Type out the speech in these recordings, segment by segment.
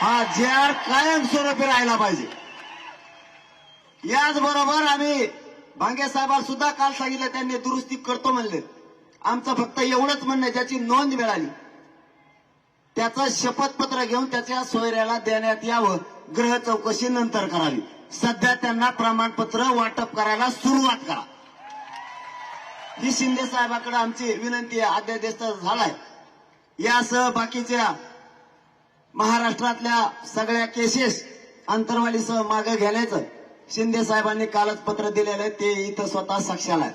हा जे आर कायमस्वरूपी राहिला पाहिजे. याचबरोबर आम्ही भांगे साहेबांना सुद्धा काल सांगितलं त्यांनी दुरुस्ती करतो म्हणले. आमचं फक्त एवढंच म्हणणं ज्याची नोंद मिळाली. त्याचं शपथपत्र घेऊन त्याच्या सोयऱ्याला देण्यात यावं ग्रह चौकशी नंतर करावी. सध्या त्यांना प्रमाणपत्र वाटप करायला सुरुवात करा. ही शिंदे साहेबांकडे आमची विनंती अध्यादेश झालाय. यासह बाकीच्या महाराष्ट्रातल्या सगळ्या केसेस अंतरवालीसह मागे घेण्याचं शिंदे साहेबांनी कालच पत्र दिलेलं आहे ते इथं स्वतः साक्षाला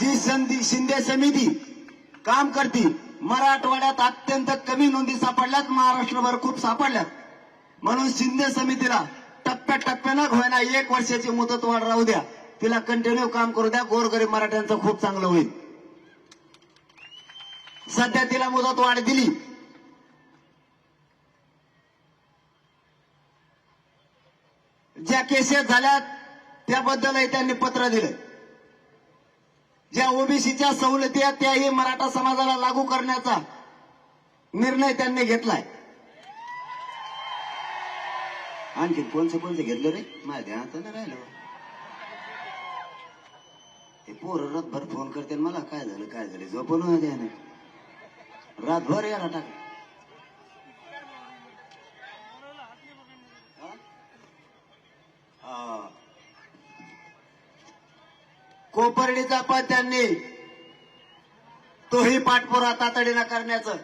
जी संधी शिंदे समिती काम करती मराठवाड्यात अत्यंत कमी नोंदी सापडल्यात महाराष्ट्रभर खूप सापडल्यात. म्हणून शिंदे समितीला टप्प्याटप्प्यानं होईना एक वर्षाची मुदत वाढ राहू द्या. तिला कंटिन्यू काम करू द्या गोरगरीब मराठ्यांचं खूप चांगलं होईल. सध्या तिला मुदत वाढ दिली. ज्या केसेस झाल्यात त्याबद्दलही त्यांनी पत्र दिलं. ज्या ओबीसीच्या सवलती आहेत त्याही मराठा समाजाला लागू करण्याचा निर्णय त्यांनी घेतलाय. आणखी कोणचं कोणचं घेतलं रे? माझ्या ध्यानात नाही राहिलं. ते पोर रातभर फोन करते मला काय झालं काय झालं? झोपून द्या रातभर याला टाक हा. कोपर्डीचा पण त्यांनी तोही पाठपुरा तातडीनं करण्याचं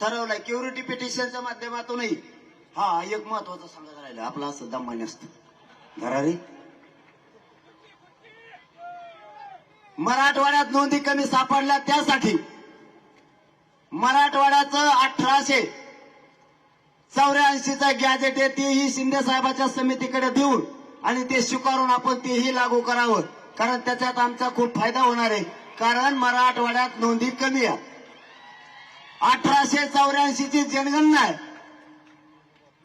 ठरवलंय. क्युरिटी पिटिशनच्या माध्यमातूनही हा एक महत्वाचं सांगत राहिलं. आपलं असं दमाने असतं. घरारी? मराठवाड्यात नोंदी कमी सापडल्या त्यासाठी मराठवाड्याचं अठराशे चौऱ्याऐंशीचा गॅजेट आहे तेही शिंदे साहेबाच्या समितीकडे देऊन आणि ते स्वीकारून आपण तेही लागू करावं. कारण त्याच्यात आमचा खूप फायदा होणार आहे. कारण मराठवाड्यात नोंदी कमी आहे. अठराशे चौऱ्याऐंशीची जनगणना आहे.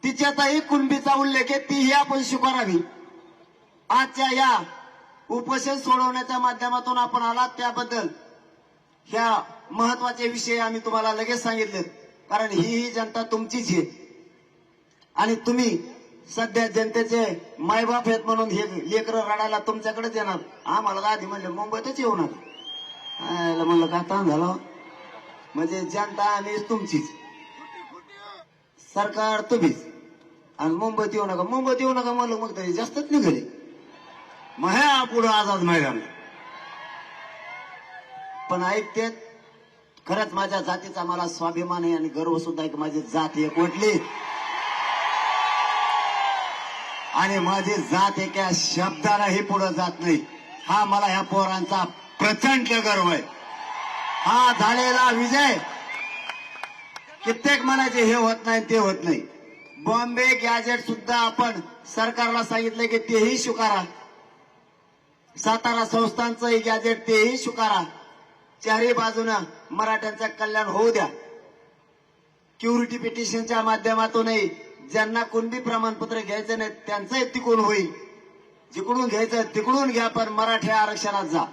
तिच्यातही कुणबीचा उल्लेख आहे तीही आपण स्वीकारावी. आजच्या या उपोषण सोडवण्याच्या माध्यमातून आपण आलात त्याबद्दल. ह्या महत्त्वाचे विषय आम्ही तुम्हाला लगेच सांगितले कारण ही ही जनता तुमचीच आहे. आणि तुम्ही सध्या जनतेचे मायबाप आहेत म्हणून हे लेकर रडायला तुमच्याकडेच येणार. आम्हाला तर आधी म्हणले मुंबईतच येऊ नका. म्हणलं का ताण झाला हो? म्हणजे जनता आणि तुमचीच. सरकार तुम्हीच. आणि मुंबईत येऊ नका. मुंबईत येऊ नका म्हणलं मग तरी जास्तच निघाले. मग ह्या पुढं आझाद मैदान. पण ऐकते खरंच माझ्या जातीचा मला स्वाभिमान आहे आणि गर्व सुद्धा एक माझी जात एकवटली आणि माझी जात एका शब्दालाही पुढे जात नाही. हा मला ह्या पोरांचा प्रचंड गर्व आहे. हा झालेला विजय. कित्येक म्हणायचे हे होत नाही ते होत नाही. बॉम्बे गॅजेट सुद्धा आपण सरकारला सांगितलं की तेही स्वीकारा. सातारा संस्थांचंही गॅजेट तेही स्वीकारा. चारही बाजूनं मराठ्यांचं कल्याण होऊ द्या. क्युरिटी पिटिशनच्या माध्यमातूनही ज्यांना कुणबी प्रमाणपत्र घ्यायचं नाही त्यांचंही तिकडून होईल. जिकडून घ्यायचं तिकडून घ्या पण मराठी आरक्षणात जा.